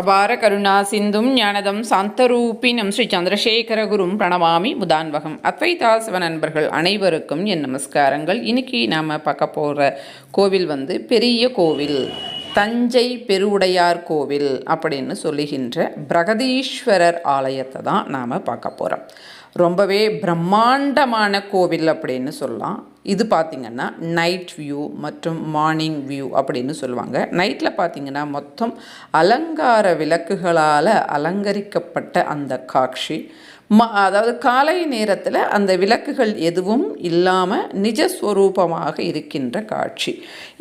அபார கருணா சிந்தும் ஞானதம் சாந்தரூபினம் ஸ்ரீ சந்திரசேகரகுரும் பிரணவாமி முதான்வகம் அத்வைதாசவ நண்பர்கள் அனைவருக்கும் என் நமஸ்காரங்கள். இன்னைக்கு நாம் பார்க்க போகிற கோவில் வந்து பெரிய கோவில் தஞ்சை பெருவுடையார் கோவில் அப்படின்னு சொல்லுகின்ற பிரகதீஸ்வரர் ஆலயத்தை தான் நாம் பார்க்க போகிறோம் ரொம்பவே பிரம்மாண்டமான கோவில் அப்படின்னு சொல்லலாம். இது பார்த்திங்கன்னா நைட் வியூ மற்றும் மார்னிங் வியூ அப்படின்னு சொல்லுவாங்க. நைட்டில் பார்த்திங்கன்னா மொத்தம் அலங்கார விளக்குகளால் அலங்கரிக்கப்பட்ட அந்த காட்சி. ம அதாவது காலை நேரத்தில் அந்த விளக்குகள் எதுவும் இல்லாமல் நிஜஸ்வரூபமாக இருக்கின்ற காட்சி.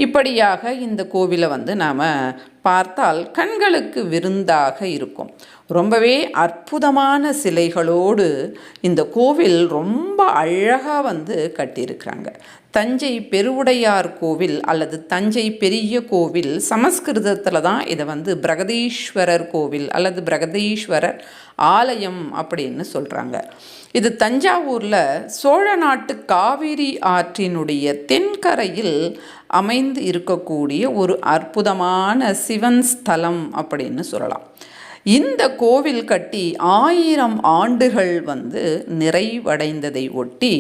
இப்படியாக இந்த கோவிலை வந்து நாம் பார்த்தால் கண்களுக்கு விருந்தாக இருக்கும். ரொம்பவே அற்புதமான சிலைகளோடு இந்த கோவில் ரொம்ப அழகாக வந்து கட்டியிருக்கிறாங்க. தஞ்சை பெருவுடையார் கோவில் அல்லது தஞ்சை பெரிய கோவில் சமஸ்கிருதத்தில் தான் இதை வந்து பிரகதீஸ்வரர் கோவில் அல்லது பிரகதீஸ்வரர் ஆலயம் அப்படின்னு சொல்கிறாங்க இது தஞ்சாவூரில் சோழ நாட்டு காவிரி ஆற்றினுடைய தென்கரையில் அமைந்து இருக்கக்கூடிய ஒரு அற்புதமான சிவன் ஸ்தலம் அப்படின்னு சொல்லலாம். இந்த கோவில் கட்டி ஆயிரம் ஆண்டுகள் வந்து நிறைவடைந்ததை ஒட்டி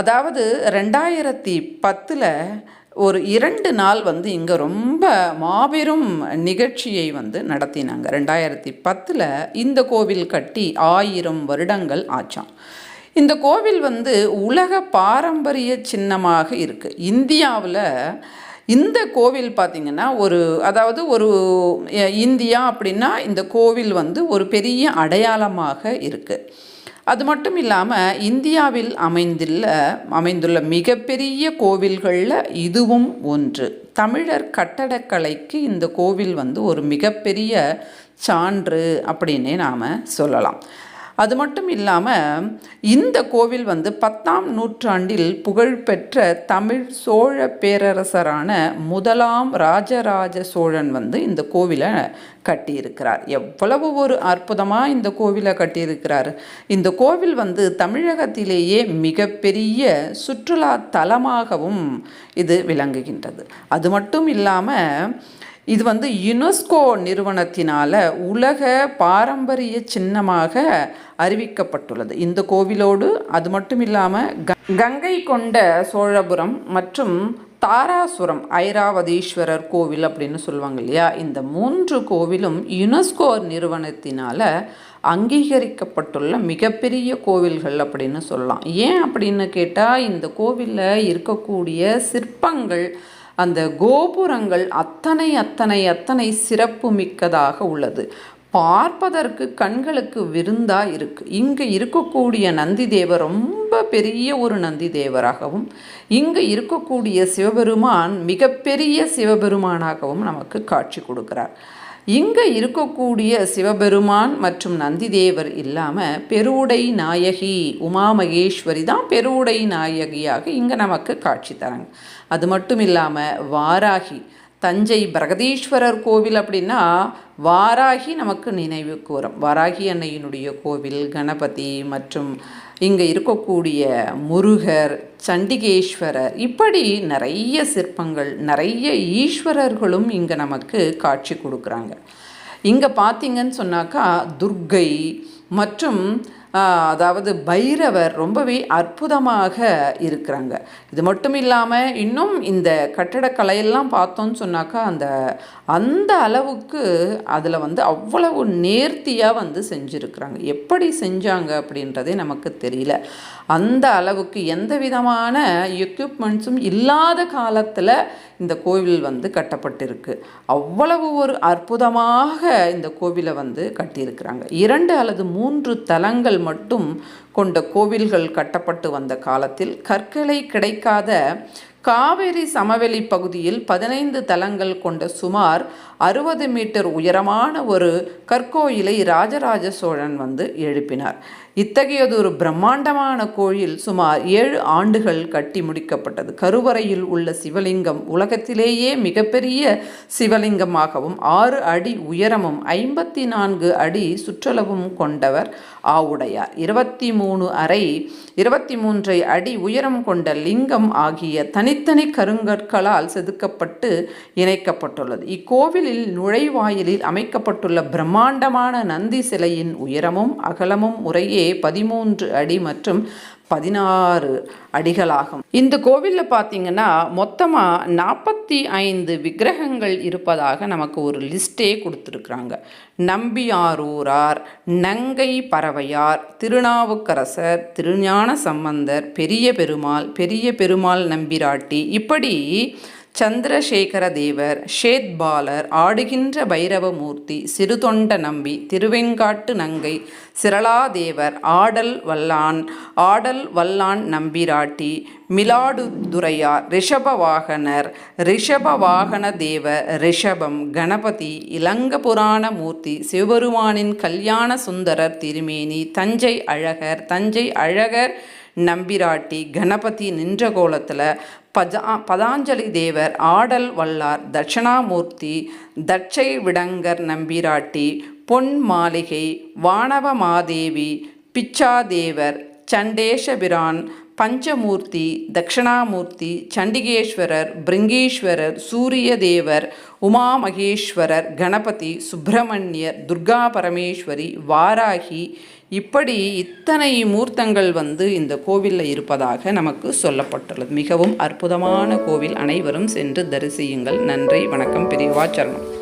அதாவது ரெண்டாயிரத்தி பத்தில் ஒரு இரண்டு நாள் வந்து இங்கே ரொம்ப மாபெரும் நிகழ்ச்சியை வந்து நடத்தினாங்க. ரெண்டாயிரத்தி பத்தில் இந்த கோவில் கட்டி ஆயிரம் வருடங்கள் ஆச்சாம். இந்த கோவில் வந்து உலக பாரம்பரிய சின்னமாக இருக்குது இந்தியாவில் இந்த கோவில் பார்த்திங்கன்னா ஒரு அதாவது ஒரு இந்தியா அப்படின்னா இந்த கோவில் வந்து ஒரு பெரிய அடையாளமாக இருக்குது அது மட்டும் இல்லாமல் இந்தியாவில் அமைந்துள்ள அமைந்துள்ள மிகப்பெரிய கோவில்களில் இதுவும் ஒன்று. தமிழர் கட்டடக்கலைக்கு இந்த கோவில் வந்து ஒரு மிகப்பெரிய சான்று அப்படின்னே நாம் சொல்லலாம். அது மட்டும் இல்லாமல் இந்த கோவில் வந்து பத்தாம் நூற்றாண்டில் புகழ்பெற்ற தமிழ் சோழ பேரரசரான முதலாம் ராஜராஜ சோழன் வந்து இந்த கோவிலை கட்டியிருக்கிறார். எவ்வளவு ஒரு அற்புதமாக இந்த கோவிலை கட்டியிருக்கிறார். இந்த கோவில் வந்து தமிழகத்திலேயே மிகப்பெரிய சுற்றுலா தலமாகவும் இது விளங்குகின்றது. அது மட்டும் இல்லாமல் இது வந்து யுனெஸ்கோ நிறுவனத்தினால் உலக பாரம்பரிய சின்னமாக அறிவிக்கப்பட்டுள்ளது. இந்த கோவிலோடு அது மட்டும் இல்லாமல் கங்கை கொண்ட சோழபுரம் மற்றும் தாராசுரம் ஐராவதீஸ்வரர் கோவில் அப்படின்னு சொல்லுவாங்க இல்லையா? இந்த மூன்று கோவிலும் யுனெஸ்கோ நிறுவனத்தினால் அங்கீகரிக்கப்பட்டுள்ள மிகப்பெரிய கோவில்கள் அப்படின்னு சொல்லலாம். ஏன் அப்படின்னு கேட்டால் இந்த கோவிலில் இருக்கக்கூடிய சிற்பங்கள் அந்த கோபுரங்கள் அத்தனை அத்தனை அத்தனை சிறப்பு மிக்கதாக உள்ளது. பார்ப்பதற்கு கண்களுக்கு விருந்தாக இருக்குது இங்கே இருக்கக்கூடிய நந்தி தேவர் ரொம்ப பெரிய ஒரு நந்தி தேவராகவும் இங்கே இருக்கக்கூடிய சிவபெருமான் மிகப்பெரிய சிவபெருமானாகவும் நமக்கு காட்சி கொடுக்கிறார். இங்கே இருக்கக்கூடிய சிவபெருமான் மற்றும் நந்திதேவர் இல்லாமல் பெருவுடை நாயகி உமா மகேஸ்வரி தான் பெருவுடை நாயகியாக இங்கே நமக்கு காட்சி தராங்க. அது மட்டும் இல்லாமல் வாராகி தஞ்சை பிரகதீஸ்வரர் கோவில் அப்படின்னா வாராகி நமக்கு நினைவு கூறும். வாராகி அன்னையினுடைய கோவில் கணபதி மற்றும் இங்கே இருக்கக்கூடிய முருகர் சண்டிகேஸ்வரர். இப்படி நிறைய சிற்பங்கள் நிறைய ஈஸ்வரர்களும் இங்கே நமக்கு காட்சி கொடுக்குறாங்க. இங்கே பார்த்தீங்கன்னு சொன்னாக்கா துர்கை மற்றும் அதாவது பைரவர் ரொம்பவே அற்புதமாக இருக்கிறாங்க. இது மட்டும் இல்லாமல் இன்னும் இந்த கட்டடக்கலையெல்லாம் பார்த்தோன்னு சொன்னாக்கா அந்த அந்த அளவுக்கு அதில் வந்து அவ்வளவு நேர்த்தியாக வந்து செஞ்சுருக்குறாங்க. எப்படி செஞ்சாங்க அப்படின்றதே நமக்கு தெரியல. அந்த அளவுக்கு எந்த விதமான எக்யூப்மெண்ட்ஸும் இல்லாத காலத்தில் இந்த கோவில் வந்து கட்டப்பட்டிருக்கு. அவ்வளவு ஒரு அற்புதமாக இந்த கோவிலை வந்து கட்டியிருக்கிறாங்க. இரண்டு அல்லது மூன்று தலங்கள் மட்டும் கொண்ட கோவில்கள் கட்டப்பட்டு வந்த காலத்தில் கற்களை கிடைக்காத காவேரி சமவெளி பகுதியில் பதினைந்து தலங்கள் கொண்ட சுமார் அறுபது மீட்டர் உயரமான ஒரு கற்கோயிலை ராஜராஜ சோழன் வந்து எழுப்பினார். இத்தகையதொரு பிரம்மாண்டமான கோயில் சுமார் ஏழு ஆண்டுகள் கட்டி முடிக்கப்பட்டது. கருவறையில் உள்ள சிவலிங்கம் உலகத்திலேயே மிகப்பெரிய சிவலிங்கமாகவும் ஆறு அடி உயரமும் ஐம்பத்தி நான்கு அடி சுற்றளவும் கொண்டவர் ஆவுடையார். இருபத்தி மூணு அறை இருபத்தி மூன்றை அடி உயரம் கொண்ட லிங்கம் ஆகிய தனித்தனி கருங்கற்களால் செதுக்கப்பட்டு இணைக்கப்பட்டுள்ளது. இக்கோவில் கோயிலில் நுழைவாயிலில் அமைக்கப்பட்டுள்ள பிரம்மாண்டமான நந்தி சிலையின் உயரமும் அகலமும் முறையே பதிமூன்று அடி மற்றும் பதினாறு அடிகளாகும். இந்த கோவிலில் பார்த்தீங்கன்னா மொத்தமாக நாற்பத்தி ஐந்து விக்கிரகங்கள் இருப்பதாக நமக்கு ஒரு லிஸ்டே கொடுத்துருக்குறாங்க. நம்பியாரூரார் நங்கை பறவையார் திருநாவுக்கரசர் திருஞான சம்பந்தர் பெரிய பெருமாள் பெரிய பெருமாள் நம்பிராட்டி இப்படி சந்திரசேகர தேவர் ஷேத்பாலர் ஆடுகின்ற பைரவமூர்த்தி சிறுதொண்ட நம்பி திருவெங்காட்டு நங்கை சிரளாதேவர் ஆடல் வல்லான் ஆடல் வல்லான் நம்பிராட்டி மிலாடுதுரையார் ரிஷபவாகனர் ரிஷபவாகன தேவ ரிஷபம் கணபதி இலங்க புராண மூர்த்தி சிவபெருமானின் கல்யாண சுந்தரர் திருமேனி தஞ்சை அழகர் தஞ்சை அழகர் நம்பிராட்டி கணபதி நின்ற கோலத்தில் பஜா பதாஞ்சலி தேவர் ஆடல் வல்லார் தட்சிணாமூர்த்தி தட்சை விடங்கர் நம்பிராட்டி பொன் மாளிகை வானவ மாதேவி பிச்சாதேவர் சண்டேஷபிரான் பஞ்சமூர்த்தி தக்ஷணாமூர்த்தி சண்டிகேஸ்வரர் பிருங்கீஸ்வரர் சூரியதேவர் உமா மகேஸ்வரர் கணபதி சுப்பிரமணியர் துர்கா பரமேஸ்வரி வாராகி இப்படி இத்தனை மூர்த்தங்கள் வந்து இந்த கோவிலில் இருப்பதாக நமக்கு சொல்லப்பட்டுள்ளது. மிகவும் அற்புதமான கோவில். அனைவரும் சென்று தரிசியுங்கள். நன்றி வணக்கம் பெரியவாச்சரணம்